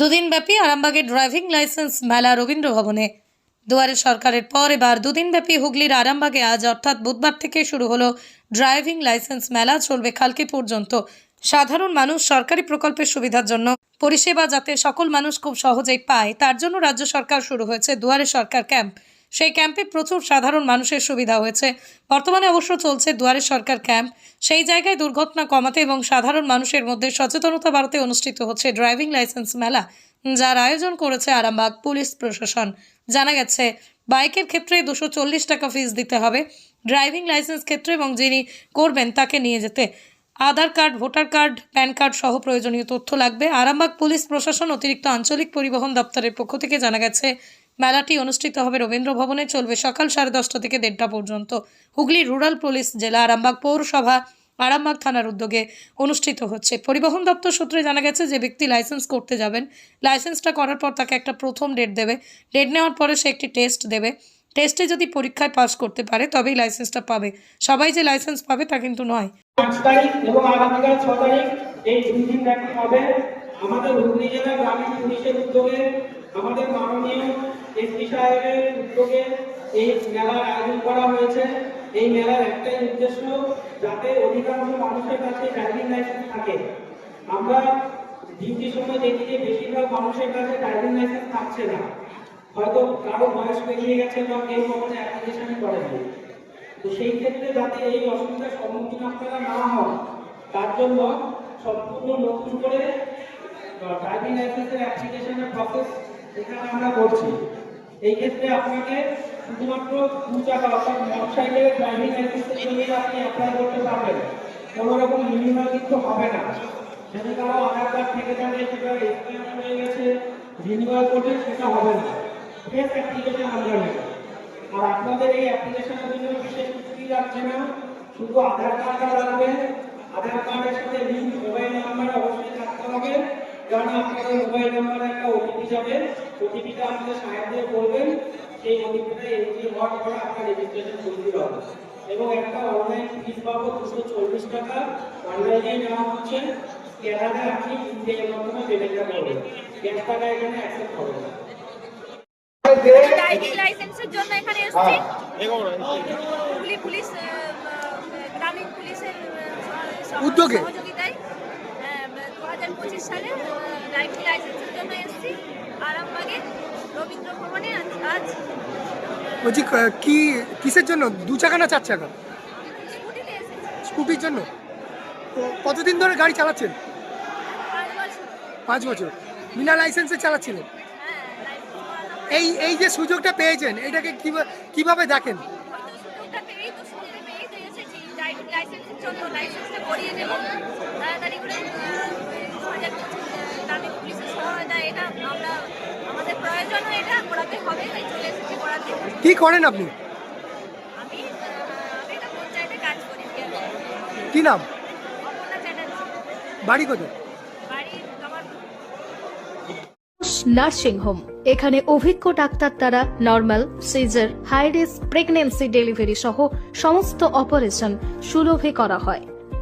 দুদিন ব্যাপী আরামবাগের ড্রাইভিং লাইসেন্স মেলা রবীন্দ্র ভবনে দুয়ারে সরকারের পর এবার দুদিনব্যাপী হুগলির আরামবাগে আজ অর্থাৎ বুধবার থেকে শুরু হলো ড্রাইভিং লাইসেন্স মেলা চলবে কালকে পর্যন্ত। সাধারণ মানুষ সরকারি প্রকল্পের সুবিধার জন্য পরিষেবা যাতে সকল মানুষ খুব সহজেই পায়, তার জন্য রাজ্য সরকার শুরু হয়েছে দুয়ারে সরকার ক্যাম্প। সেই ক্যাম্পে প্রচুর সাধারণ মানুষের সুবিধা হয়েছে। বর্তমানে অবশ্য চলছে দুয়ারে সরকার ক্যাম্প। সেই জায়গায় দুর্ঘটনা কমাতে এবং সাধারণ মানুষের মধ্যে সচেতনতা বাড়াতে অনুষ্ঠিত হচ্ছে ড্রাইভিং লাইসেন্স মেলা, যার আয়োজন করেছে আরামবাগ পুলিশ প্রশাসন। জানা গেছে, বাইকের ক্ষেত্রে দুশো টাকা ফিস দিতে হবে। ড্রাইভিং লাইসেন্স ক্ষেত্রে এবং যিনি করবেন তাকে নিয়ে যেতে। Aadhaar card, voter card, PAN card সহ প্রয়োজনীয় তথ্য লাগবে। আরামবাগ পুলিশ প্রশাসন অতিরিক্ত আঞ্চলিক পরিবহন দপ্তরের পক্ষ থেকে জানা গেছে মেলাটি অনুষ্ঠিত হবে রবীন্দ্র ভবনে, চলবে সকাল সাড়ে দশটা থেকে দেড়টা পর্যন্ত। হুগলি রুরাল পুলিশ জেলা আরামবাগ পৌরসভা, আরামবাগ থানার উদ্যোগে অনুষ্ঠিত হচ্ছে। পরিবহন দপ্তর সূত্রে জানা গেছে যে ব্যক্তি লাইসেন্স করতে যাবেন। লাইসেন্সটা করার পর তাকে একটা প্রথম ডেট দেবে। ডেট নেওয়ার পরে সে একটি টেস্ট দেবে। টেস্টে যদি পরীক্ষায় পাস করতে পারে, তবেই লাইসেন্সটা পাবে। সবাই যে লাইসেন্স পাবে তা কিন্তু নয়। পাঁচ তারিখ এবং আগামীকাল ছ তারিখ এই দুই দিন ব্যাপী হবে। আমাদের হুগলি জেলা গ্রামীণ পুলিশের উদ্যোগে আমাদের মাননীয় এসপি সাহেবের উদ্যোগে এই মেলার আয়োজন করা হয়েছে। এই মেলার একটাই উদ্দেশ্য যাতে অধিকাংশ মানুষের কাছে ড্রাইভিং লাইসেন্স থাকে। আমরা ডিউটির সময় দেখি যে বেশিরভাগ মানুষের কাছে ড্রাইভিং লাইসেন্স থাকছে না। হয়তো কারও বয়স পেরিয়ে গেছে বা কেউ কখনো অ্যাপ্লিকেশনই করেনি। তো সেই ক্ষেত্রে যাতে এই অসুবিধার সম্মুখীন আপনারা না হন, তার জন্য সম্পূর্ণ নতুন করে ড্রাইভিং লাইসেন্সের অ্যাপ্লিকেশনের প্রসেস এখানে আমরা করছি। এই ক্ষেত্রে আপনাকে শুধুমাত্র দু চাকা অর্থাৎ মোটর সাইকেলের ড্রাইভিং লাইসেন্সের জন্য আপনি অ্যাপ্লাই করতে পারবেন। কোনো রকম মিনিমাম কিছু হবে না। যদি কারও আধার কার্ড থেকে থাকে সেটা এক্সপায়ার হয়ে গেছে রিনিউয়াল করবে, সেটা হবে না। ফেস অ্যাপ্লিকেশন নেব। আর আপনাদের এই অ্যাপ্লিকেশনের জন্য বিশেষ কিছুই লাগছে না। শুধু আধার কার্ডটা লাগবে। আধার কার্ডের সাথে লিঙ্ক মোবাইল নাম্বার অবশ্যই থাকতে হবে। কারণ আপনাদের মোবাইল নাম্বারে একটা ওটিপি যাবে ওটিপিটা আমাদের সাহেবদের বলবেন সেই ওটিপিটা এন্ট্রি হওয়ার পরে আপনার রেজিস্ট্রেশন করতে হবে। এবং একটা অনলাইন ফিস পাবো দুশো চল্লিশ টাকা। অনলাইনে নেওয়া হচ্ছে। স্ক্যানারে আপনি ইন্ডিয়ার মাধ্যমে পেমেন্টটা করবেন ক্যাশ টাকা এখানে অ্যাকসেপ্ট হবে না। ড্রাইভিং লাইসেন্সের জন্য এখানে এসেছি। হুগলি পুলিশ আহ, আহ, গ্রামীণ পুলিশের উদ্যোগে? পঁচিশ সালে ড্রাইভিং লাইসেন্সের জন্য এসেছি। আরামবাগে রবীন্দ্র ভবনে আজ বলছি ক- কিসের জন্য? দু চাকা না চার চাকা? স্কুটির জন্য? কতদিন ধরে গাড়ি চালাচ্ছেন? পাঁচ বছর। বিনা লাইসেন্সে চালাচ্ছিলেন? হ্যাঁ। এই এই যে সুযোগটা পেয়েছেন এটাকে কিভা- কীভাবে দেখেন? লাইসেন্সের জন্য লাইসেন্সটা করিয়ে নেব তাড়াতাড়ি করে দু হাজার পঁচিশ গ্রামীণ পুলিশের সহায়তা এটা আমরা আমাদের প্রয়োজনও এটা করাতে হবে তাই চলে এসেছি করাতে কি করেন আপনি? কি নাম? বাড়ি কোথায়? Nursing home. এখানে অভিজ্ঞ ডাক্তার দ্বারা normal caesar high risk pregnancy delivery সহ সমস্ত অপারেশন সুলভে করা হয়।